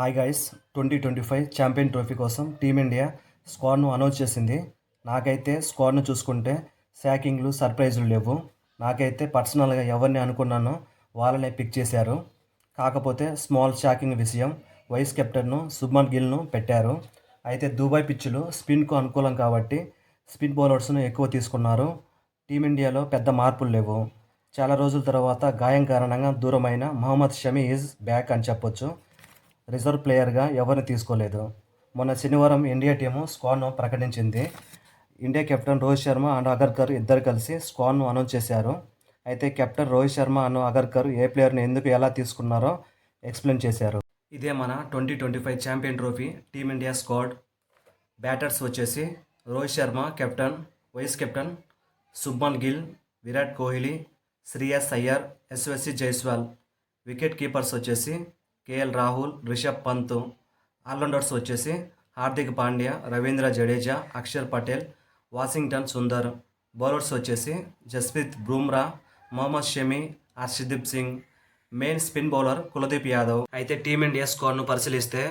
Hi guys twenty twenty five champion trophy కోసం team India స్క్వాడ్ను announce చేసింది. నాకైతే స్క్వాడ్ను చూసుకుంటే శాకింగ్లు సర్ప్రైజులు లేవు. నాకైతే పర్సనల్గా ఎవరిని అనుకున్నానో వాళ్ళనే పిక్ చేశారు. కాకపోతే స్మాల్ షాకింగ్ విషయం వైస్ కెప్టెన్ను సుబ్మన్ గిల్ను పెట్టారు. అయితే దుబాయ్ పిచ్చులు స్పిన్కు అనుకూలం కాబట్టి స్పిన్ బౌలర్స్ను ఎక్కువ తీసుకున్నారు. టీమిండియాలో పెద్ద మార్పులు లేవు. చాలా రోజుల తర్వాత గాయం కారణంగా దూరమైన మహమ్మద్ షమీ ఈజ్ బ్యాక్ అని చెప్పొచ్చు. రిజర్వ్ ప్లేయర్గా ఎవరిని తీసుకోలేదు. మొన్న శనివారం ఇండియా టీము స్క్వాడ్ను ప్రకటించింది. India captain Rohit Sharma and Agarkar ఇద్దరు కలిసి స్క్వాడ్ను అనౌన్స్ చేశారు. అయితే కెప్టెన్ రోహిత్ శర్మ అను అగర్కర్ ఏ ప్లేయర్ని ఎందుకు ఎలా తీసుకున్నారో ఎక్స్ప్లెయిన్ చేశారు. ఇదే మన twenty twenty five champion trophy team India squad. Batters వచ్చేసి Rohit Sharma captain vice captain Shubman Gill Virat Kohli Shreyas Iyer Yashasvi Jaiswal. Wicket keepers వచ్చేసి KL Rahul Rishabh Pant all rounders వచ్చేసి Hardik Pandya Ravindra Jadeja Axar Patel Washington Sundar. Bowlers వచ్చేసి Jasprit Bumrah Mohammed Shami Arshdeep Singh. Main spin bowler Kuldeep Yadav. అయితే team India స్క్వాడ్ను పరిశీలిస్తే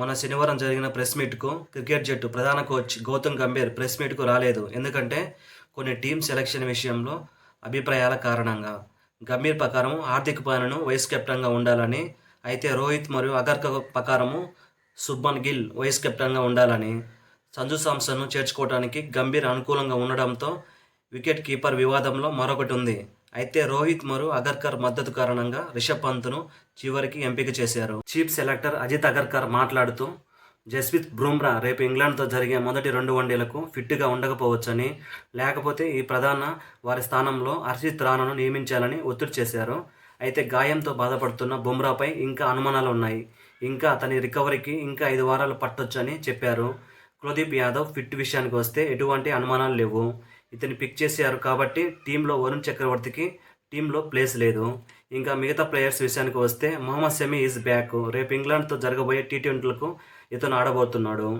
మొన్న శనివారం జరిగిన press మీట్కు cricket జట్టు ప్రధాన కోచ్ గౌతమ్ గంభీర్ ప్రెస్ మీట్కు రాలేదు. ఎందుకంటే కొన్ని టీం సెలక్షన్ విషయంలో అభిప్రాయాల కారణంగా. గంభీర్ ప్రకారం హార్దిక్ పాండ్యాను వైస్ కెప్టెన్గా ఉండాలని అయితే రోహిత్ మరియు అగర్క ప్రకారము శుభ్మన్ గిల్ వైస్ కెప్టెన్గా ఉండాలని సంజు సాంసన్ను చేర్చుకోవడానికి గంభీర్ అనుకూలంగా ఉండడంతో వికెట్ కీపర్ వివాదంలో మరొకటి ఉంది. అయితే రోహిత్ మరియు అగర్కర్ మద్దతు కారణంగా రిషబ్ పంత్ను చివరికి ఎంపిక చేశారు. చీఫ్ సెలెక్టర్ అజిత్ అగర్కర్ మాట్లాడుతూ జస్ప్రీత్ బ్రూమ్రా రేపు ఇంగ్లాండ్తో జరిగే మొదటి రెండు వన్డేలకు ఫిట్గా ఉండకపోవచ్చని లేకపోతే ఈ ప్రధాన వారి స్థానంలో హర్షిత్ రాణను నియమించాలని ఒత్తిడి చేశారు. అయితే గాయంతో బాధపడుతున్న బుమ్రాపై ఇంకా అనుమానాలు ఉన్నాయి ఇంకా అతని రికవరీకి ఇంకా ఐదు వారాలు పట్టొచ్చని చెప్పారు. కులదీప్ యాదవ్ ఫిట్ విషయానికి వస్తే ఎటువంటి అనుమానాలు లేవు. ఇతని పిక్ చేశారు కాబట్టి టీంలో వరుణ్ చక్రవర్తికి టీంలో ప్లేస్ లేదు. ఇంకా మిగతా ప్లేయర్స్ విషయానికి వస్తే మొహమ్మద్ షమీ ఈజ్ బ్యాక్. రేపు ఇంగ్లాండ్తో జరగబోయే టీ ట్వంటీలకు ఇతను ఆడబోతున్నాడు.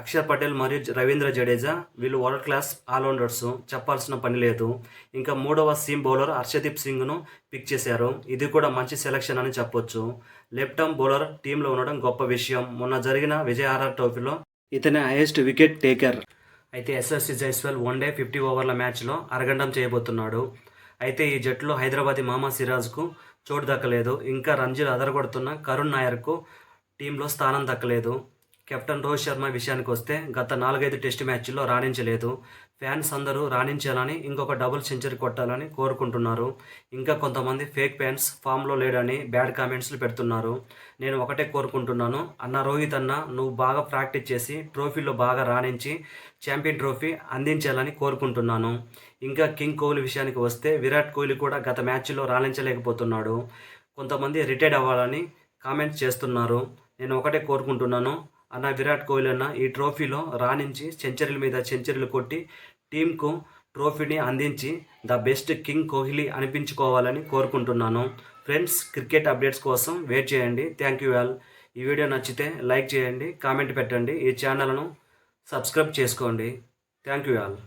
అక్షర్ పటేల్ మరియు రవీంద్ర జడేజా వీళ్ళు వరల్డ్ క్లాస్ ఆల్రౌండర్స్ చెప్పాల్సిన పని లేదు. ఇంకా మూడవ సీమ్ బౌలర్ హర్షదీప్ సింగ్ను పిక్ చేశారు. ఇది కూడా మంచి సెలక్షన్ అని చెప్పొచ్చు. లెఫ్ట్ ఆర్మ్ బౌలర్ టీంలో ఉండడం గొప్ప విషయం. మొన్న జరిగిన విజయహార ట్రోఫీలో ఇతని హైయెస్ట్ వికెట్ టేకర్ అయితే Yashasvi Jaiswal one day fifty ఓవర్ల మ్యాచ్లో అరగండం చేయబోతున్నాడు. అయితే ఈ జట్టులో హైదరాబాద్ మామా సిరాజ్కు చోటు దక్కలేదు. ఇంకా రంజీలు అదరగొడుతున్న కరుణ్ నాయర్కు టీంలో స్థానం దక్కలేదు. కెప్టెన్ రోహిత్ శర్మ విషయానికి వస్తే గత నాలుగైదు టెస్ట్ మ్యాచ్ల్లో రాణించలేదు. ఫ్యాన్స్ అందరూ రాణించాలని ఇంకొక డబుల్ సెంచరీ కొట్టాలని కోరుకుంటున్నారు. ఇంకా కొంతమంది ఫేక్ ఫ్యాన్స్ ఫామ్లో లేడని బ్యాడ్ కామెంట్స్లు పెడుతున్నారు. నేను ఒకటే కోరుకుంటున్నాను. అన్న రోహిత్ అన్న నువ్వు బాగా ప్రాక్టీస్ చేసి ట్రోఫీలో బాగా రాణించి ఛాంపియన్ ట్రోఫీ అందించాలని కోరుకుంటున్నాను. ఇంకా కింగ్ కోహ్లీ విషయానికి వస్తే విరాట్ కోహ్లీ కూడా గత మ్యాచ్లో రాణించలేకపోతున్నాడు. కొంతమంది రిటైర్డ్ అవ్వాలని కామెంట్స్ చేస్తున్నారు. నేను ఒకటే కోరుకుంటున్నాను. అన్న విరాట్ కోహ్లీ అన్న ఈ ట్రోఫీలో రాణించి సెంచరీల మీద సెంచరీలు కొట్టి టీంకు ట్రోఫీని అందించి ద బెస్ట్ కింగ్ కోహ్లీ అనిపించుకోవాలని కోరుకుంటున్నాను. ఫ్రెండ్స్ క్రికెట్ అప్డేట్స్ కోసం వెయిట్ చేయండి. Thank you all. ఈ వీడియో నచ్చితే లైక్ చేయండి కామెంట్ పెట్టండి. ఈ ఛానల్ను సబ్స్క్రైబ్ చేసుకోండి. Thank you all.